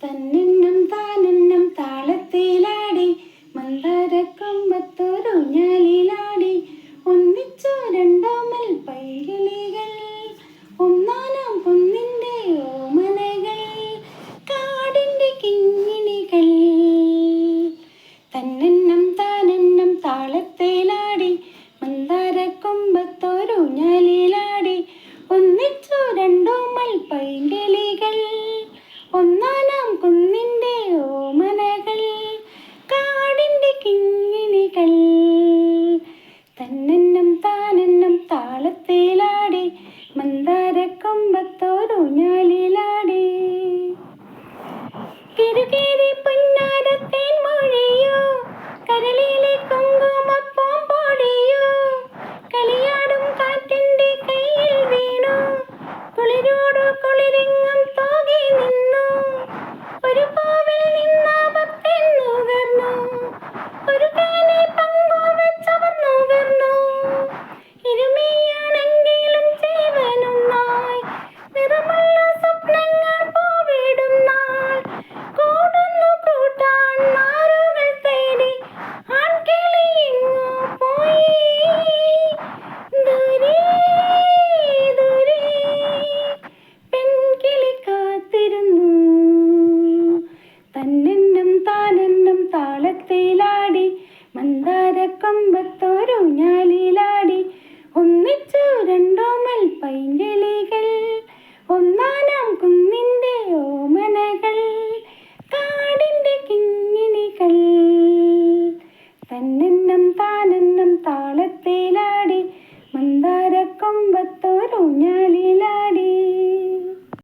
തന്നെന്നും താനെന്നും താളത്തിലാടി മന്ദാര കൊമ്പത്തൊരു ഞാലിലാടി. ഒന്നിച്ചോ രണ്ടോ മൽ പൈകിളികൾ ഒന്നാനാം കുന്നിന്റെ ഓമനകൾ കാടിന്റെ കിങ്ങിണികൾ. തന്നെന്നും താനെന്നും താളത്തിലാടി മന്ദാര കൊമ്പ கண்ணன் എന്നും താനെന്നും താളത്തിലാടി മന്ദാരക്കൊമ്പത്തോരു ഞാലിലാടി. ഒന്നിച്ചു രണ്ടോ മൽ പൈങ്കിളികൾ ഒന്നാനാം കുന്നിന്റെ ഓമനകൾ കാടിന്റെ കിങ്ങിണികൾ. തന്നെന്നും താനെന്നും താളത്തിലാടി മന്ദാരക്കൊമ്പത്തോരു ഞാലിലാടി.